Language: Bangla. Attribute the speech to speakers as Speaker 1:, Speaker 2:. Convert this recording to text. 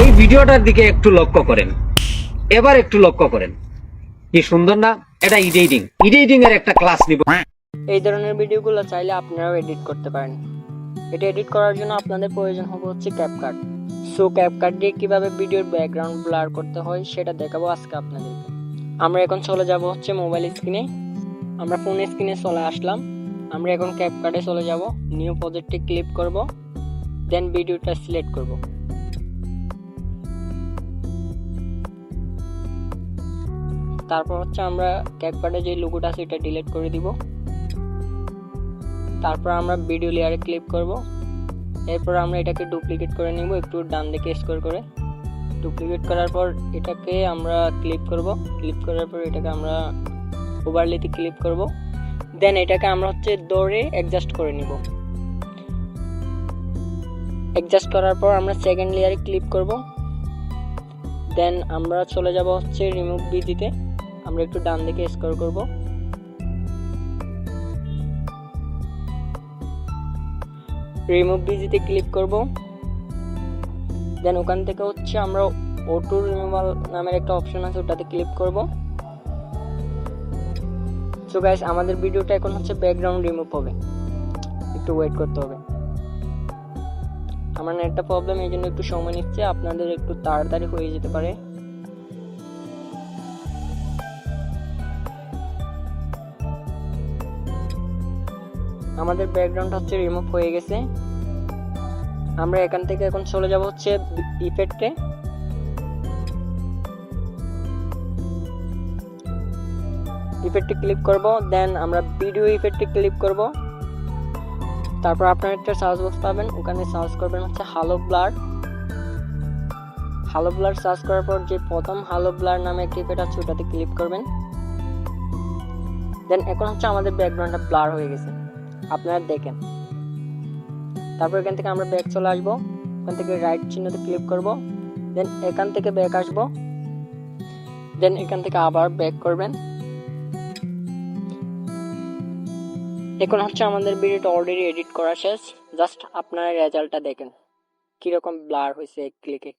Speaker 1: এই ভিডিওটার দিকে একটু লক্ষ্য করেন। এবার একটু লক্ষ্য করেন। কি সুন্দর না? এটা এডিটিং এডিটিং এর একটা ক্লাস নিব।
Speaker 2: এই ধরনের ভিডিওগুলো চাইলে আপনারাও এডিট করতে পারেন। এটা এডিট করার জন্য আপনাদের প্রয়োজন হবে হচ্ছে ক্যাপকাট সো ক্যাপকাট দিয়ে কীভাবে ভিডিওর ব্যাকগ্রাউন্ড ব্লার করতে হয় সেটা দেখাবো আজকে আপনাদেরকে। আমরা এখন চলে যাব হচ্ছে মোবাইল স্ক্রিনে আমরা ফোন স্ক্রিনে চলে আসলাম। আমরা এখন ক্যাপকাটে চলে যাব। নিউ প্রজেক্টে ক্লিক করব। দেন ভিডিওটা সিলেক্ট করব। তারপর হচ্ছে আমরা ক্যাপকাটে যে লোগোটা আছে এটা ডিলিট করে দিব। তারপর আমরা ভিডিও লেয়ারে ক্লিক করব। এরপর আমরা এটাকে ডুপ্লিকেট করে নিব একটু ডান দিকে স্কোর করে। ডুপ্লিকেট করার পর এটাকে আমরা ক্লিক করব। ক্লিক করার পর এটাকে আমরা ওভারলিতে ক্লিক করব। দেন এটাকে আমরা হচ্ছে দৌড়ে অ্যাডজাস্ট করে নিব। অ্যাডজাস্ট করার পর আমরা সেকেন্ড লেয়ারে ক্লিক করব। দেন আমরা চলে যাব হচ্ছে রিমুভ বিজিতে আমরা একটু ডান দিকে স্কোর করব। রিমুভ বিজিতে ক্লিক করব। দেন ওখান থেকে হচ্ছে আমরা অটো রিমুভাল নামের একটা অপশন আছে, ওটাতে ক্লিক করব। সো গাইস আমাদের ভিডিওটা এখন হচ্ছে ব্যাকগ্রাউন্ড রিমুভ হবে। একটু ওয়েট করতে হবে। আমার একটা প্রবলেম এই জন্য একটু সময় নিচ্ছে, আপনাদের একটু তাড়াতাড়ি হয়ে যেতে পারে। আমাদের ব্যাকগ্রাউন্ড হচ্ছে রিমুভ হয়ে গেছে। আমরা এখান থেকে এখন চলে যাব হচ্ছে ইফেক্টে ইফেক্টে ক্লিক করব দেন আমরা ভিডিও ইফেক্টে ক্লিক করব। তারপর আপনার একটা সার্চ বক্স পাবেন, ওখানে সার্চ করবেন হচ্ছে hello blur hello blur search করার পর যে প্রথম হালো ব্লার নামে একটি ইফেক্ট আছে, ওটাতে ক্লিক করবেন। দেন এখন হচ্ছে আমাদের ব্যাকগ্রাউন্ডটা ব্লার হয়ে গেছে। আপনারা দেখেন। তারপর এখান থেকে আমরা ব্যাক চলে আসব। এখান থেকে রাইট চিহ্নতে ক্লিক করব। দেন এখান থেকে ব্যাক আসব। দেন এখান থেকে আবার ব্যাক করবেন। এখন হচ্ছে আমাদের ভিডিওটা অলরেডি এডিট করা শেষ। জাস্ট আপনারা রেজাল্টটা দেখেন। কীরকম ব্লার হয়েছে ক্লিকে